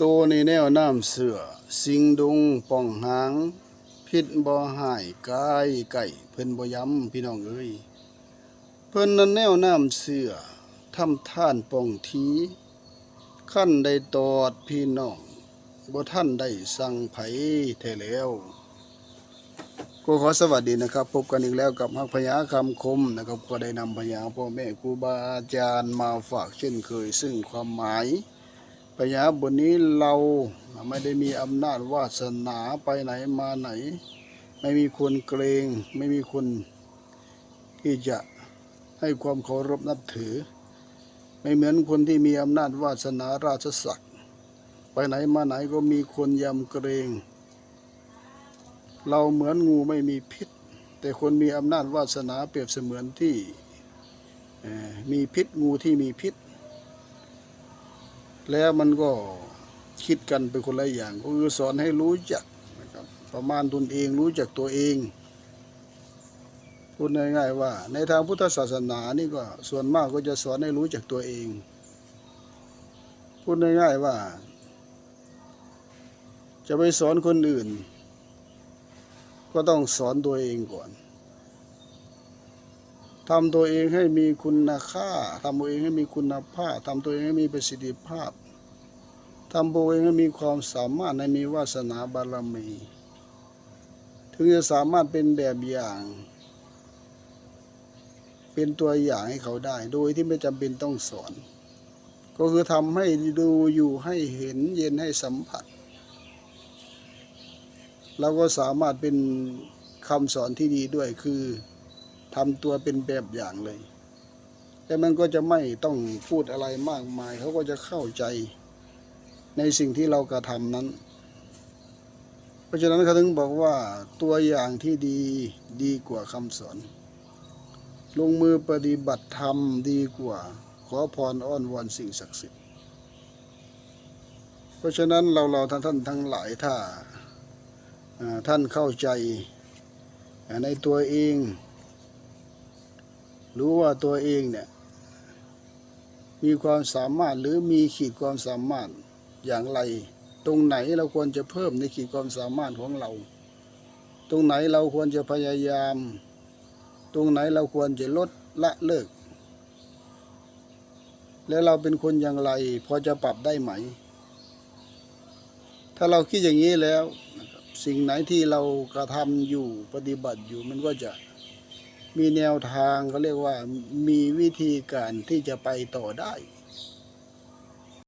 โตในแนวน้ำเสือ สิงดงป่องหาง พิษบ่อหายกายไก่เพิ่นบ่ย้ำพี่น้องเอ้ยเพิ่นนั้นแนวน้ำเสือทำท่านป่องทีขั้นได้ตอดพี่น้องบ่ท่านได้สั่งไผแท้แล้วก็ขอสวัสดีนะครับ พบกันอีกแล้วกับฮักพยาคำคมนะครับก็ได้นำพยาพ่อแม่ครูบาอาจารย์มาฝากเช่นเคย ซึ่งความหมาย พยาบนนี้เราไม่ได้มีอำนาจวาสนาไปไหนมาไหน ไม่มีคนเกรง ไม่มีคนที่จะให้ความเคารพนับถือ ไม่เหมือนคนที่มีอำนาจวาสนาราชศักดิ์ไปไหนมาไหนก็มีคนยำเกรง เราเหมือนงูไม่มีพิษ แต่คนมีอำนาจวาสนาเปรียบเสมือนที่มีพิษงูที่มีพิษ แล้วมันก็คิดกันเป็นคนละอย่าง ก็คือสอนให้รู้จักนะครับ ประมาณตนเองรู้จักตัวเองพูดง่ายๆว่า ในทางพุทธศาสนานี่ก็ส่วนมากก็จะสอนให้รู้จักตัวเองพูดง่ายๆว่า จะไปสอนคนอื่น ก็ต้องสอนตัวเองก่อน ทำตัวเองให้มีคุณค่าทำตัวเองให้มีคุณภาพทำตัวเองให้มีประสิทธิภาพทำตัวเองให้มีความสามารถให้มีวาสนาบารมี ถึงจะสามารถเป็นแบบอย่าง เป็นตัวอย่างให้เขาได้ โดยที่ไม่จำเป็นต้องสอน ก็คือทำให้ดูอยู่ให้เห็นเย็นให้สัมผัสเราก็สามารถเป็นคำสอนที่ดีด้วยคือ ทำตัวเป็นแบบอย่างเลย แต่มันก็จะไม่ต้องพูดอะไรมากมาย เขาก็จะเข้าใจในสิ่งที่เรากระทำนั้น เพราะฉะนั้นเขาถึงบอกว่าตัวอย่างที่ดีดีกว่าคำสอน ลงมือปฏิบัติธรรมดีกว่า ขอพรอ้อนวอนสิ่งศักดิ์สิทธิ์ เพราะฉะนั้นเราเราท่านท่านทั้งหลายถ้าท่านเข้าใจในตัวเอง รู้ว่าตัวเองเนี่ย มีความสามารถหรือมีขีดความสามารถอย่างไร ตรงไหนเราควรจะเพิ่มในขีดความสามารถของเรา ตรงไหนเราควรจะพยายาม ตรงไหนเราควรจะลดละเลิก และเราเป็นคนอย่างไร พอจะปรับได้ไหม ถ้าเราคิดอย่างนี้แล้ว สิ่งไหนที่เรากระทำอยู่ปฏิบัติอยู่มันก็จะ มีแนวทางเขาเรียกว่ามีวิธีการที่จะไปต่อได้